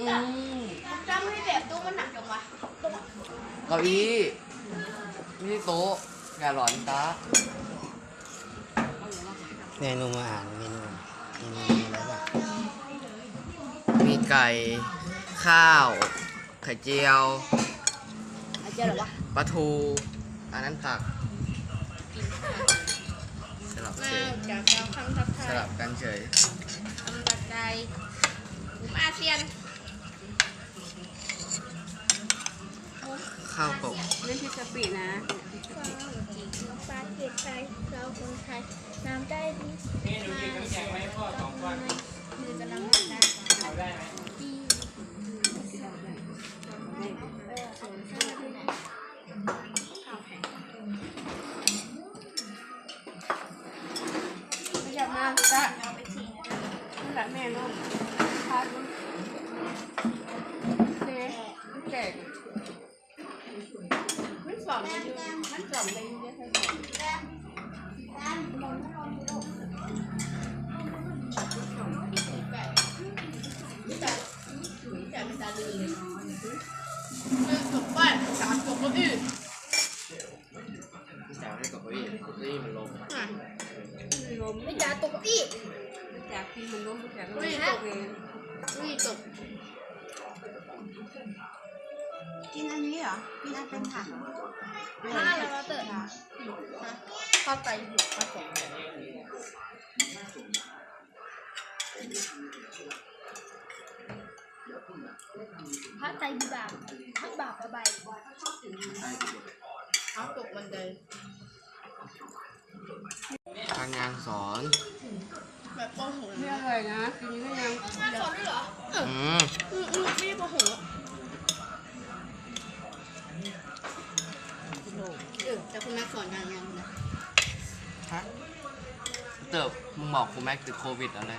อืมจำไม่แบบตู้มันหนักจังวะเก้าอี้ไม่ใช่โต๊ะอย่าหลอนตาเมนูมาอ่านเมนูเมนูมีอะไรบ้างมีไก่ ข้าว ไข่เจียวอาจจะหรอวะปลาทูอันนั้นตัก สลับเฉมายจากดาคำทักทาสยลับกันเฉย คำตัดใจกลุ่มอาเซียน ข้าวตกเล่นพิซซ่าปีนะฟ้าจีฟ้าเกตไทยเราคนไทยน้ำได้ดีมาแจกไว้พ่อสองวันมือกำลังหันหน้าเอาได้ไหมไม่อยากมาจ้ะเอาไปทิ้ง นั่นแหละแม่น้องพาลูกเจ๊แจกมันสอนมันอยู่ มันสอนไปอยู่ได้ใช่ไหมแต่ไม่ตาลืมเลยคือจบบ้านสามจบก็อื่นแถวให้กับเก้าอี้เก้าอี้มันลงลมไม่จ่าตกอีกจากที่มันล้มจากมันตกเอง อุ้ยตก กินอันนี้เหรอ กินอันเป็นผักเหรอมาแล้วมาเติร์ดเข้าไปหยุดมาส่งพระใจดีบาปพระบาประบายเขาตกบันไดการงานสอนแบบโป้หัวไม่อร่อยนะกินก็ยังสอนด้วยเหรออืมอืมอืมไม่ได้โปหัว อนงานยังนะฮะเติบมึงบอกครูแม็กติดโควิดอะไร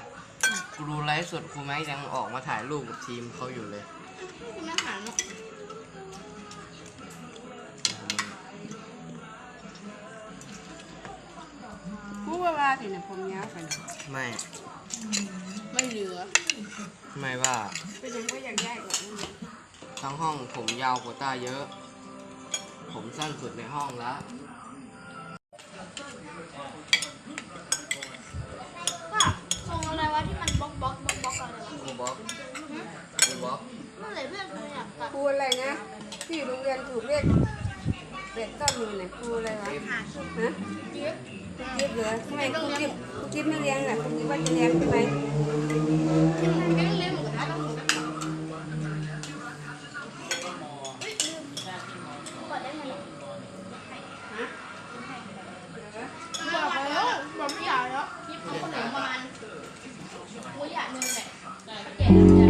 กูดูไลฟ์สดครูแม็กยังออกมาถ่ายรูปกับทีมเขาอยู่เลยคุณแม่หาเนาะผู้ว่าว่าสินะผมยาวกันไม่ไม่เหลือไม่ว่าเป็นยังก็อยากได้กว่านี้ทั้งห้องผมยาวกว่าต้าเยอะ ผมสั้นสุดในห้องละว่าทรงอะไรวะที่มันบล็อกบล็อกบล็อกบล็อกอะไรวะ ครูบล็อกครูบล็อก เมื่อไหร่เพื่อนเคยอยาก ตัดครูอะไรนะที่อยู่โรงเรียนถูกเรียกเด็กต้นอยู่ไหนครูอะไรวะหาชุดฮะจิ๊บจิ๊บเหรอทำไมครูจิ๊บครูจิ๊บไม่เลี้ยงอะครูจิ๊บว่าจะเลี้ยงใช่ไหมไม่ต้องเลี้ยงหมูกระทะต้องหมูกระทะกดได้ไหมบอกแล้วบอกไม่อยากแล้วยิบเอาขนมประมาณมื้อหยาดนึงแหละ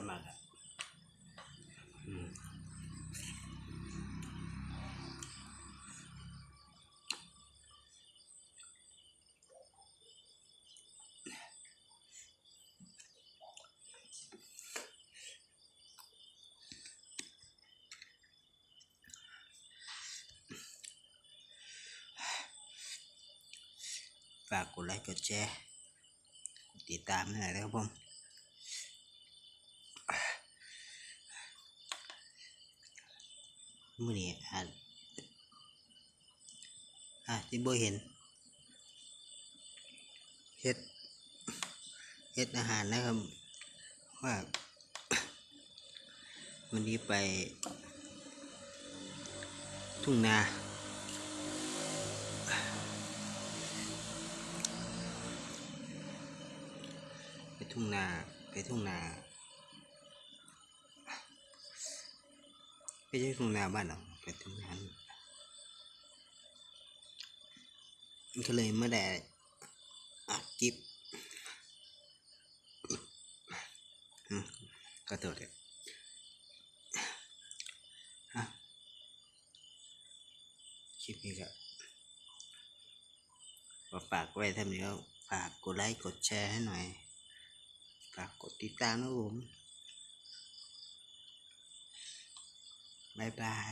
แต่มากอะอืมฝากกดไลค์กดแชร์กดติดตามให้หน่อยนะครับผม มื่อนี้อาจอาจที่บ่เห็นเฮ็ดเฮ็ดอาหารนะครับ ว่าวันนี้ไป ทุ่งนาไปทุ่งนาไปทุ่งนา ไม่ใช่ทุ่งนาบ้านเราไปทุ่งนานก็เลยไม่ได้อัดกิบอืมก็ตัวเด็กฮะคลิปนี้ก็ฝากไว้ท่านนี้ก็ฝากกดไลค์กดแชร์ให้หน่อยฝากกดติดตามนะผม บายบาย